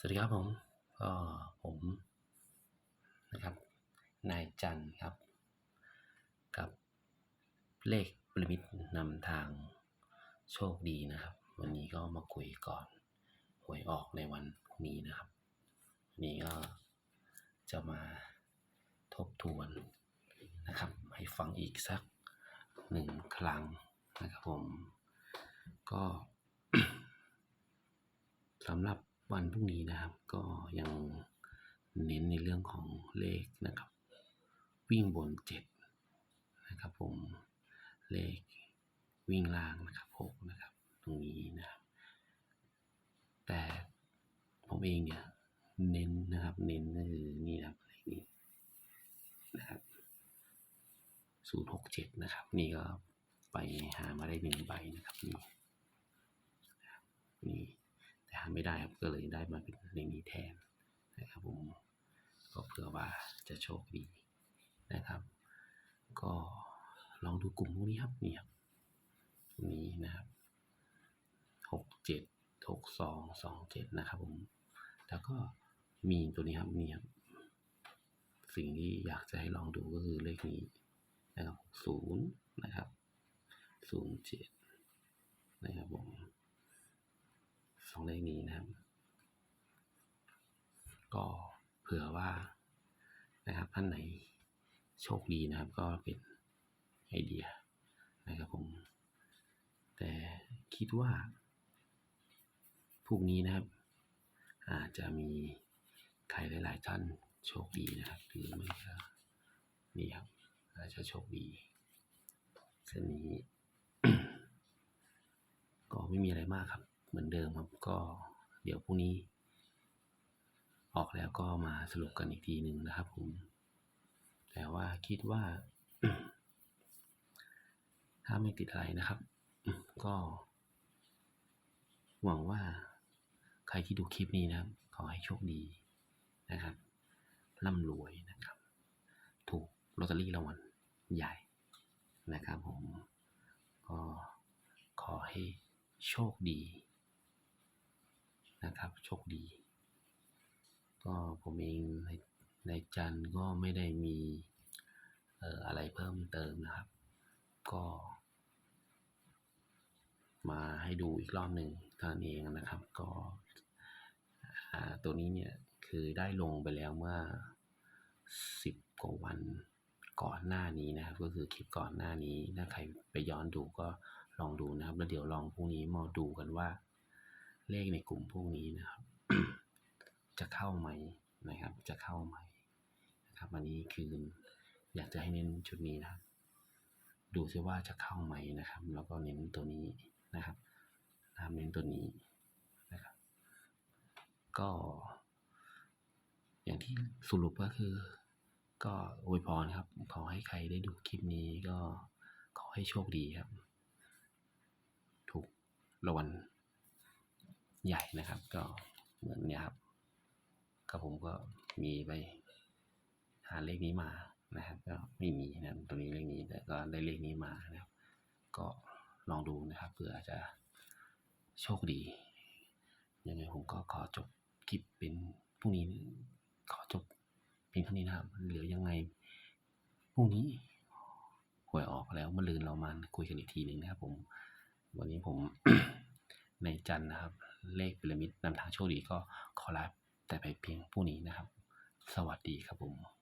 สวัสดีครับผมก็ผมนะครับนายจันทร์ครับ กับเลขปรมิตนำทางโชคดีนะครับ วันนี้ก็มาคุยก่อนหวยออกในวันนี้นะครับวันนี้ก็จะมาทบทวนนะครับ ให้ฟังอีกสักหนึ่งครั้งนะครับผม ก็สำหรับ วันพรุ่งนี้นะครับ ก็ยังเน้นในเรื่องของเลขนะครับ วิ่งบนเจ็ดนะครับผมเลขวิ่งล่างนะครับหกนะครับ ตรงนี้นะครับ แต่ผมเองเนี่ยเน้นนะครับ เน้นก็คือนี่นะครับเลขนี้นะครับศูนย์หกเจ็ดนะครับ นี่ก็ไปหามาได้หนึ่งใบนะครับนี่นี่ แต่หาไม่ได้ครับก็เลยได้มาเป็นเลขนี้แทนนะครับผมก็เผื่อว่าจะโชคดีนะครับ ก็ลองดูกลุ่มพวกนี้ครับนี่ครับนี้นะครับหกเจ็ดหกสองสองเจ็ดนะครับผมแล้วก็มีตัวนี้ครับนี่ครับสิ่งที่อยากจะให้ลองดูก็คือเลขนี้นะครับศูนย์นะครับศูนย์เจ็ดนะครับผม สองเลขนี้นะครับ ก็เผื่อว่านะครับท่านไหนโชคดีนะครับ ก็เป็นไอเดียนะครับผม แต่คิดว่าพรุ่งนี้นะครับ อาจจะมีใครหลาย ๆ ท่านโชคดีนะครับหรือไม่ก็นี่ครับอาจจะโชคดีเส้นนี้ ก็ไม่มีอะไรมากครับ เหมือนเดิมครับก็เดี๋ยวพรุ่งนี้ ออกแล้วก็มาสรุปกันอีกทีหนึ่งนะครับผมแต่ว่าคิดว่า ถ้าไม่ติดอะไรนะครับ ก็ หวังว่าใครที่ดูคลิปนี้นะครับ ขอให้โชคดีนะครับร่ำรวยนะครับ ถูกลอตเตอรี่รางวัลใหญ่นะครับผม ก็ขอให้โชคดี นะครับโชคดี ก็ผมเองในในจันก็ไม่ได้มีเอ่ออะไรเพิ่มเติมนะครับ ก็ มาให้ดูอีกรอบหนึ่งท่านั้เองนะครับ ก็อ่าตัวนี้เนี่ยคือได้ลงไปแล้วเมื่อสิบกว่าวันก่อนหน้านี้นะครับ ก็คือคลิปก่อนหน้านี้ถ้าใครไปย้อนดูก็ลองดูนะครับ แล้วเดี๋ยวลองพรุ่งนี้มาดูกันว่า เลขในกลุ่มพวกนี้นะครับ จะเข้าไหมนะครับ จะเข้าไหมนะครับอันนี้คืออยากจะให้เน้นชุดนี้นะครับ ดูซิว่าจะเข้าไหมนะครับ แล้วก็เน้นตัวนี้นะครับนะครับเน้นตัวนี้นะครับ ก็ อย่างที่สรุปก็คือ ก็อวยพรครับ ขอให้ใครได้ดูคลิปนี้ก็ขอให้โชคดีครับ ถูกรางวัล ใหญ่นะครับ ก็เหมือนเนี่ยครับก็ผมก็มีไปหาเลขนี้มานะครับ ก็ไม่มีนะครับตัวนี้เลขนี้แต่ก็ได้เลขนี้มานะครับ ก็ลองดูนะครับเผื่ออาจจะโชคดียังไงผมก็ขอจบคลิปเป็นพรุ่งนี้ขอจบเพียงเท่านี้นะครับเหลือยังไงพรุ่งนี้หวยออกแล้วมาลืนเรามาคุยกันอีกทีหนึ่งนะครับผมวันนี้ผมในจันนะครับ เลขพีระมิดนำทางโชคดีก็ขอลาแต่ไปเพียงผู้นี้นะครับ สวัสดีครับผม